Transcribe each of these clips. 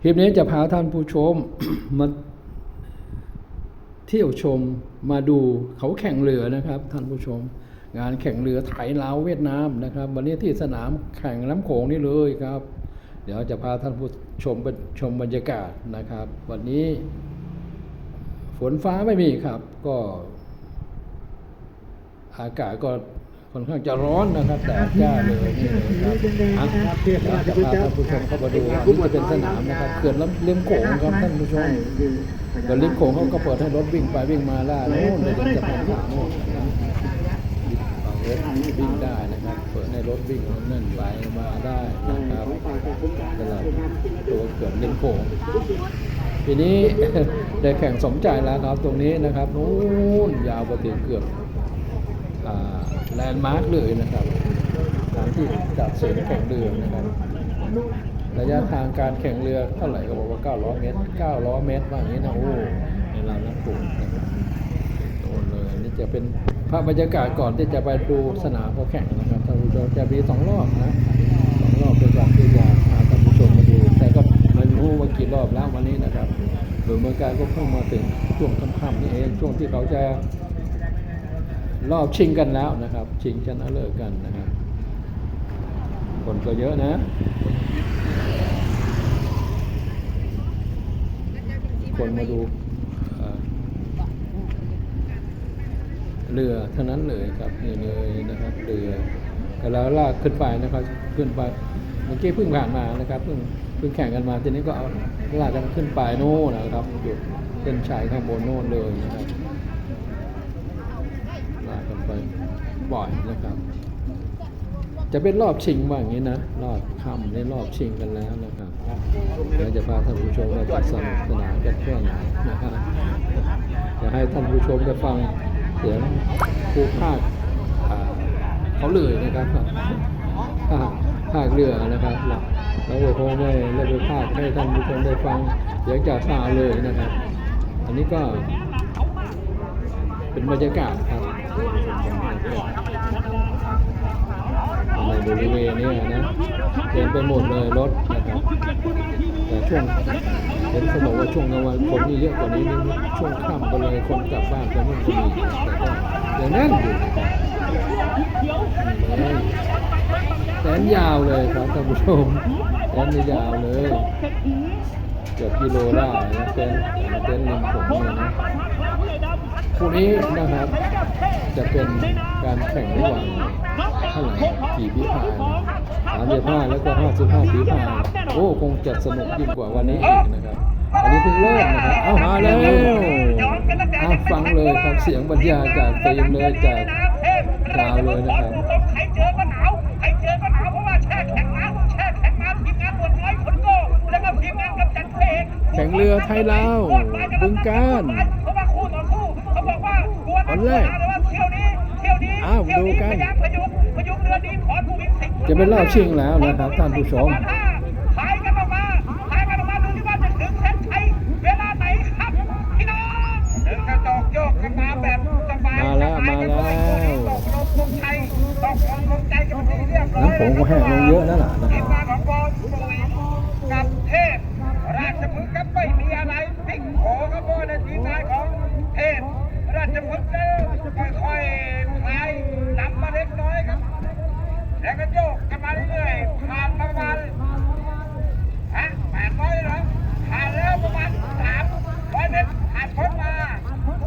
คลิปนี้จะพาท่านผู้ชมมาเที่ยวชมมาดูเขาแข่งเรือนะครับ ท่านผู้ชม งานแข่งเรือไทยลาวเวียดนามนะครับ วันนี้ที่สนามแข่งน้ำโขงนี่เลยครับ เดี๋ยวจะพาท่านผู้ชมไปชมบรรยากาศนะครับ วันนี้ ฝนฟ้าไม่มีครับ ก็ อากาศก็ ค่อนข้างจะร้อนนะครับแดดจ้าเลยนี่เลยครับอะเดี๋ยวจะพาท่านผู้ชมเข้ามาดูอันนี้จะเป็นสนามนะครับเขื่อนลำเลียมโขงครับท่านผู้ชมเขื่อนริมโขงเขาก็เปิดให้รถวิ่งไปวิ่งมาได้โน่นเลยจะพาผ่านโน่นนะครับฝั่งรถวิ่งได้นะครับ เปิดให้รถวิ่งนั่นไปมาได้นะครับตลาดตัวเขื่อนริมโขงทีนี้ได้แข่งสมใจแล้วครับตรงนี้นะครับนู้นยาวไปถึงเกือบ แลนด์มาร์กเลยนะครับสถานที่จัดเสริมแข่งเรือนะครับระยะทางการแข่งเรือเท่าไหร่ก็บอกว่า 900 เมตร 900 เมตรว่าอย่างนี้นะโอ้ในลำน้ำโขงนะครับโน่นเลยนี่จะเป็นภาพบรรยากาศก่อนที่จะไปดูสนามเขาแข่งนะครับท่านผู้ชมจะมีสองรอบนะสองรอบเป็นการที่จะพาท่านผู้ชมมาดูแต่ก็ไม่รู้ว่ากี่รอบแล้ววันนี้นะครับโดยเมืองการก็เพิ่งมาถึงช่วงค่ำๆนี่เองช่วงที่เขาจะ รอบชิงกันแล้วนะครับ ชิงชนะเลิศกันนะครับคนก็เยอะนะ คนมาดูเรือเท่านั้นเลยครับนี่เลยนะครับเรือก็แล้วลากขึ้นไปนะครับ ขึ้นไปเมื่อกี้เพิ่งผ่านมานะครับเพิ่งเพิ่งแข่งกันมาทีนี้ก็เอาลากกันขึ้นไปโน่นนะครับหยุดเส้นชัยข้างบนโน่นเลยนะครับลากกันไป ปล่อยนะครับ จะเป็นรอบชิงว่าอย่างนี้นะ รอบค่ำในรอบชิงกันแล้วนะครับเดี๋ยวจะพาท่านผู้ชมไปจัดสนุกสนานกันแค่ไหนนะครับจะให้ท่านผู้ชมได้ฟังเสียงผู้ภาคเขาเลยนะครับภาคภาคเรือนะครับแล้วก็คงไม่ได้ไปภาคให้ท่านผู้ชมได้ฟังเสียงจากซาวเลยนะครับ อันนี้ก็เป็นบรรยากาศครับ ในบริเวณนี้นะเต็มไปหมดเลยรถนะครับแต่ช่วงเห็นเขาบอกว่าช่วงกลางวันคนนี่เยอะกว่านี้นิดช่วงค่ำก็เลยคนกลับบ้านไปนู่นก็มีแต่ก็ยังแน่นอยู่เลยแสนยาวเลยครับท่านผู้ชมแสนนี่ยาวเลยเกือบกิโลได้นะเป็นเป็นริมผมเนี่ยนะคู่นี้นะครับ จะเป็นการแข่งระหว่างเท่าไหร่กี่พิพายสามสิบห้าแล้วก็ห้าสิบห้าพิพายโอ้คงจะสนุกยิ่งกว่าวันนี้อีกนะครับอันนี้เพิ่งเริ่มนะครับเอามาแล้วเอาฟังเลยครับเสียงบรรยายจากฟิล์มเลยจากดาวเลยนะครับใครเจอก็หนาวใครเจอก็หนาวเพราะว่าแช่แข็งน้ำแช่แข็งน้ำทีมงานบวชน้อยคนโก้แล้วก็ทีมงานกำจัดเพลงแข่งเรือไทยลาวบึงการเพราะว่าคู่ต่อสู้เขาบอกว่าดวลวันแรก ที่ยวนี้เที่ยวนี้อ้าวเที่ยวดูนี้กันพยายามพยุงพยุงเรือนี้ขอผู้วิสิทธิ์จะเป็นรอบชิงแล้วนะครับท่านผู้ชมทายกันออกมาทายกันออกมาดูที่ว่าจะถึงเส้นชัยเวลาไหนครับพี่น้องเดินกระจอกโยกกันมาแบบสบายมาแล้วมาแล้วตกลงลงใจตกลงลงใจกันเป็นที่เรียบร้อยน้ำโขงก็แห้งลงเยอะแล้วล่ะนะคทีรับ มงานของบอลสุรินทร์กับเทพ ราชพฤกษ์ครับไม่มีอะไรพลิกโผครับเพราะว่าในทีมงานของเทพ ราชพฤกษ์นั้นค่อยๆคลายนำมาเล็กน้อยครับ แล้วก็โยกกันมาเรื่อยๆผ่านประมาณฮะแปดร้อยเหรอผ่านแล้วประมาณสามร้อยเมตรผ่านพ้นมา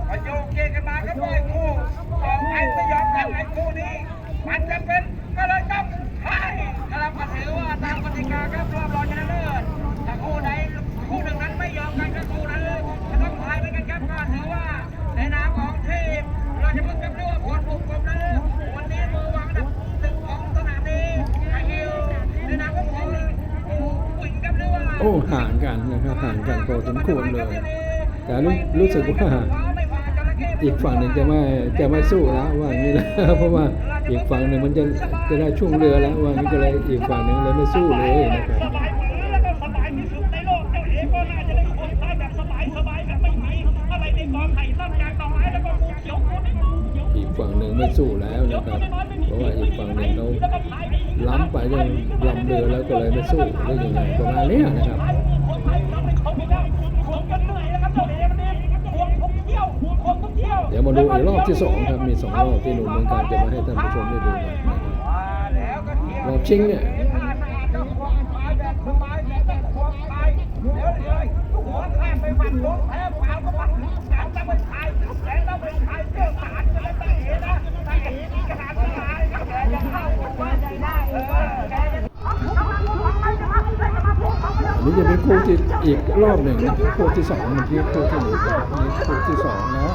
พอโยกเกกันมาก็ปล่อยคู่สองไอ้ไม่ยอมกันไอ้คู่นี้ มันจะเป็นก็เลยต้องให้กำลังมาถือว่าตามกติกาครับรอบรองชนะเลิศถ้าคู่ใดคู่หนึ่งนั้นไม่ยอมกันก็คู่นั้นจะต้องพายเหมือนกันครับก็ถือว่าในนามของทีมเราจะพึ่งกับเรื่องผลบุกกลมนั้นวันนี้มือวางอันดับหนึ่งของสนามนี้ไอฮิวในนามของผมผู้หญิงกับเรื่องว่า โอ้ ห่างกันนะครับห่างกันพอสมควรเลย แต่รู้รู้สึกว่าอีกฝั่งหนึ่งจะไม่จะไม่สู้แล้วว่างี้แล้วเพราะว่าอีกฝั่งหนึ่งมันจะจะได้ช่วงเรือแล้วว่างี้ก็เลยอีกฝั่งหนึ่งเลยไม่สู้เลยนะครับอีกฝั่งหนึ่งไม่สู้แล้วนะครับ เพราะว่าอีกฝั่งหนึ่งเขาล้ำไปจนลำเรือแล้วก็เลยไม่สู้ได้ยังไงประมาณเนี้ยนะครับ คนไทย ดูอีกรอบที่สองครับมีสองรอบที่หนุ่มเมืองการจะมาให้ท่านผู้ชมได้ดูกันนะครับเที่ยวรอบชิงเนี่ย นนี้จะเป็นคู่ที่อีกรอบหนึ่งนะครับคู่ที่สองเมื่อกี้คู่ที่หนึ่งนะครับอันนี้คู่ที่สองนะ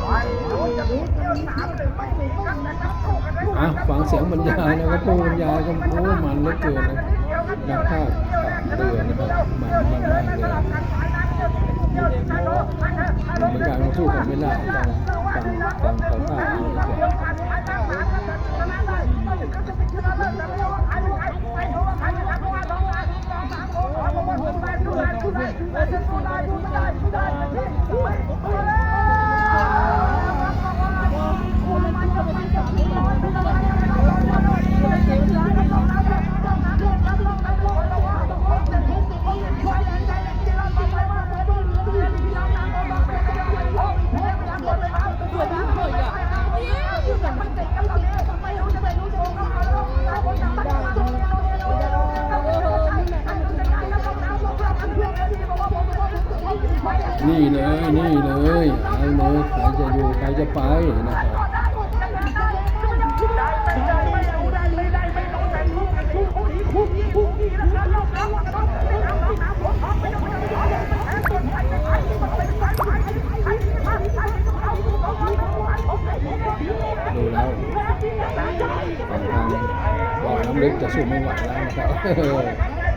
อะฟังเสียงบรรยายนะครับผู้บรรยายก็โอ้มันเหลือเกินนะนักภาคเรือนนะครับมันมันมากเลยมือนกันเราสู้กันไม่ได้ต้องฟังฟังเขาภาคเอาดีกว่า นี่เลยนี่เลยเอาเลยใครจะอยู่ใครจะไปนะครับดูแล้วฝั่งทางบ่อน้ำลึกจะสู้ไม่ไหวแล้วนะครับ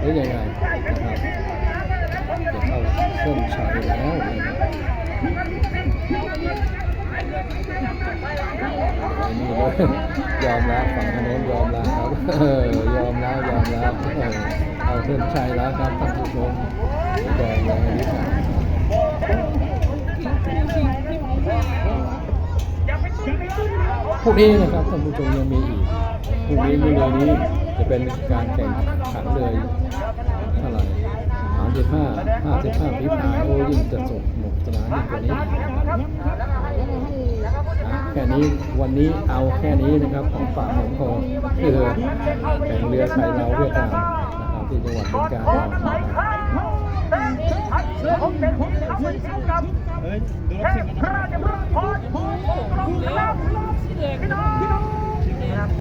หรือยังไงนะครับ จะเข้าเส้นชัยแล้วนะครับนี่เลยยอมแล้วฝั่งถนนยอมแล้วครับยอมแล้วยอมแล้วเออเอาเส้นชัยแล้วครับท่านผู้ชมยอมแล้วอันนี้ครับพรุ่งนี้นะครับท่านผู้ชมยังมีอีกพรุ่งนี้เมื่อเร็วนี้จะเป็นการแข่งขันเลยเท่าไหร่ามสิบห้าห้าสิบห้าพิมพาโอ้ยิ่งจะสดหมดสนานกว่านี้แค่นี้วันนี้เอาแค่นี้นะครับของฝากของคอคือแข่งเรือไทยเราเรือตามนะครับที่จังหวัดบึงกาฬครับ